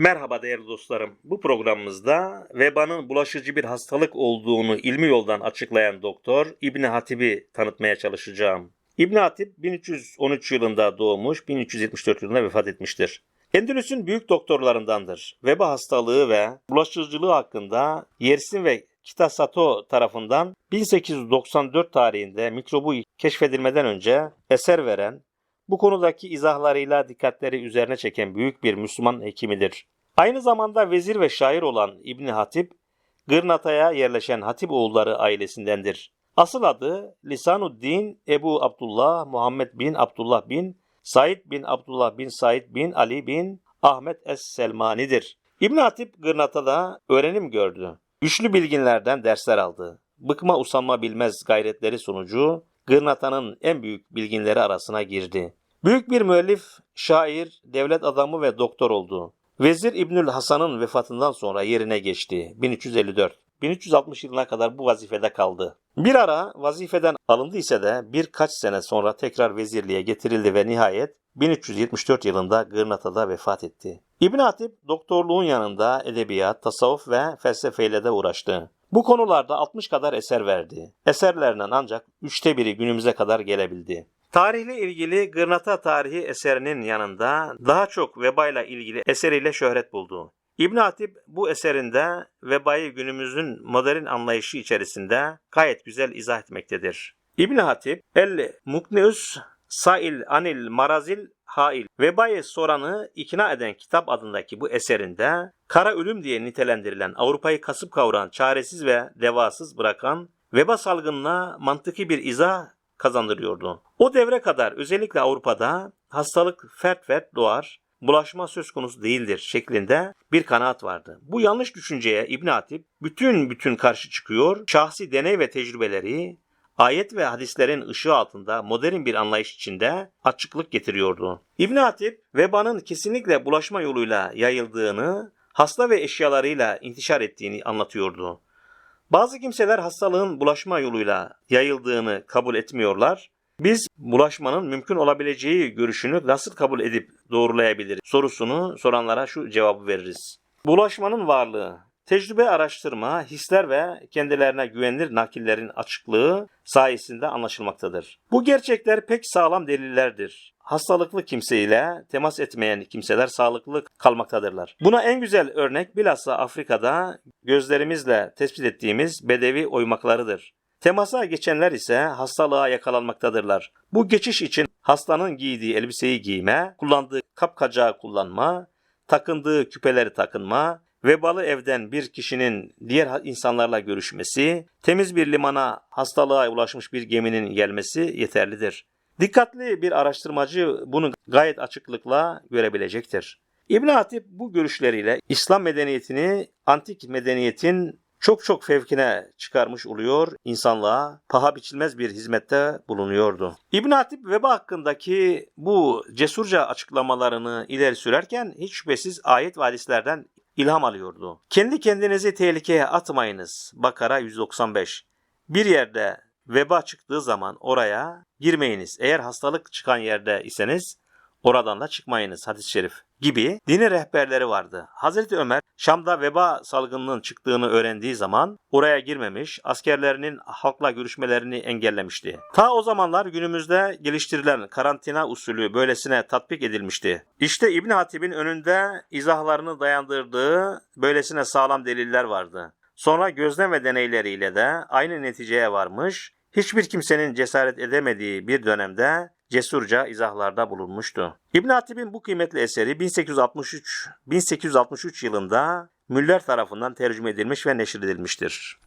Merhaba değerli dostlarım. Bu programımızda vebanın bulaşıcı bir hastalık olduğunu ilmi yoldan açıklayan doktor İbni Hatip'i tanıtmaya çalışacağım. İbni Hatip 1313 yılında doğmuş, 1374 yılında vefat etmiştir. Endülüs'ün büyük doktorlarındandır. Veba hastalığı ve bulaşıcılığı hakkında Yersin ve Kitasato tarafından 1894 tarihinde mikrobu keşfedilmeden önce eser veren, bu konudaki izahlarıyla dikkatleri üzerine çeken büyük bir Müslüman hekimidir. Aynı zamanda vezir ve şair olan İbni Hatip, Gırnata'ya yerleşen Hatip oğulları ailesindendir. Asıl adı Lisanuddin Ebu Abdullah Muhammed bin Abdullah bin Said bin Abdullah bin Said bin Ali bin Ahmet Es-Selmani'dir. İbn Hatip Gırnata'da öğrenim gördü. Güçlü bilginlerden dersler aldı. Bıkma usanma bilmez gayretleri sonucu Gırnata'nın en büyük bilginleri arasına girdi. Büyük bir müellif, şair, devlet adamı ve doktor oldu. Vezir İbnül Hasan'ın vefatından sonra yerine geçti. 1354. 1360 yılına kadar bu vazifede kaldı. Bir ara vazifeden alındı ise de birkaç sene sonra tekrar vezirliğe getirildi ve nihayet 1374 yılında Gırnata'da vefat etti. İbn Hatip doktorluğun yanında edebiyat, tasavvuf ve felsefeyle de uğraştı. Bu konularda 60 kadar eser verdi. Eserlerinden ancak üçte biri günümüze kadar gelebildi. Tarihle ilgili Gırnata tarihi eserinin yanında daha çok vebayla ilgili eseriyle şöhret buldu. İbn Hatip bu eserinde vebayı günümüzün modern anlayışı içerisinde gayet güzel izah etmektedir. İbn Hatip el Mukneus Sail Anil Marazil Hail Vebayı soranı ikna eden kitap adındaki bu eserinde kara ölüm diye nitelendirilen Avrupa'yı kasıp kavuran, çaresiz ve devasız bırakan veba salgınına mantıki bir izah kazandırıyordu. O devre kadar özellikle Avrupa'da hastalık fert fert doğar, bulaşma söz konusu değildir şeklinde bir kanaat vardı. Bu yanlış düşünceye İbn Hatip bütün bütün karşı çıkıyor, şahsi deney ve tecrübeleri ayet ve hadislerin ışığı altında modern bir anlayış içinde açıklık getiriyordu. İbn Hatip vebanın kesinlikle bulaşma yoluyla yayıldığını, hasta ve eşyalarıyla intişar ettiğini anlatıyordu. Bazı kimseler hastalığın bulaşma yoluyla yayıldığını kabul etmiyorlar. Biz bulaşmanın mümkün olabileceği görüşünü nasıl kabul edip doğrulayabiliriz sorusunu soranlara şu cevabı veririz. Bulaşmanın varlığı, tecrübe araştırma, hisler ve kendilerine güvenilir nakillerin açıklığı sayesinde anlaşılmaktadır. Bu gerçekler pek sağlam delillerdir. Hastalıklı kimseyle temas etmeyen kimseler sağlıklı kalmaktadırlar. Buna en güzel örnek bilhassa Afrika'da gözlerimizle tespit ettiğimiz bedevi oymaklarıdır. Temasa geçenler ise hastalığa yakalanmaktadırlar. Bu geçiş için hastanın giydiği elbiseyi giyme, kullandığı kapkacağı kullanma, takındığı küpeleri takınma, vebalı evden bir kişinin diğer insanlarla görüşmesi, temiz bir limana hastalığa ulaşmış bir geminin gelmesi yeterlidir. Dikkatli bir araştırmacı bunu gayet açıklıkla görebilecektir. İbn Hatip bu görüşleriyle İslam medeniyetini antik medeniyetin çok çok fevkine çıkarmış oluyor, insanlığa paha biçilmez bir hizmette bulunuyordu. İbn Hatip veba hakkındaki bu cesurca açıklamalarını ileri sürerken hiç şüphesiz ayet ve hadislerden ilham alıyordu. Kendi kendinizi tehlikeye atmayınız. Bakara 195. Bir yerde veba çıktığı zaman oraya girmeyiniz. Eğer hastalık çıkan yerde iseniz oradan da çıkmayınız hadis-i şerif gibi dini rehberleri vardı. Hazreti Ömer Şam'da veba salgınının çıktığını öğrendiği zaman oraya girmemiş, askerlerinin halkla görüşmelerini engellemişti. Ta o zamanlar günümüzde geliştirilen karantina usulü böylesine tatbik edilmişti. İşte İbn Hatib'in önünde izahlarını dayandırdığı böylesine sağlam deliller vardı. Sonra gözlem ve deneyleriyle de aynı neticeye varmış, hiçbir kimsenin cesaret edemediği bir dönemde cesurca izahlarda bulunmuştu. İbn Hatib'in bu kıymetli eseri 1863 1863 yılında Müller tarafından tercüme edilmiş ve neşredilmiştir.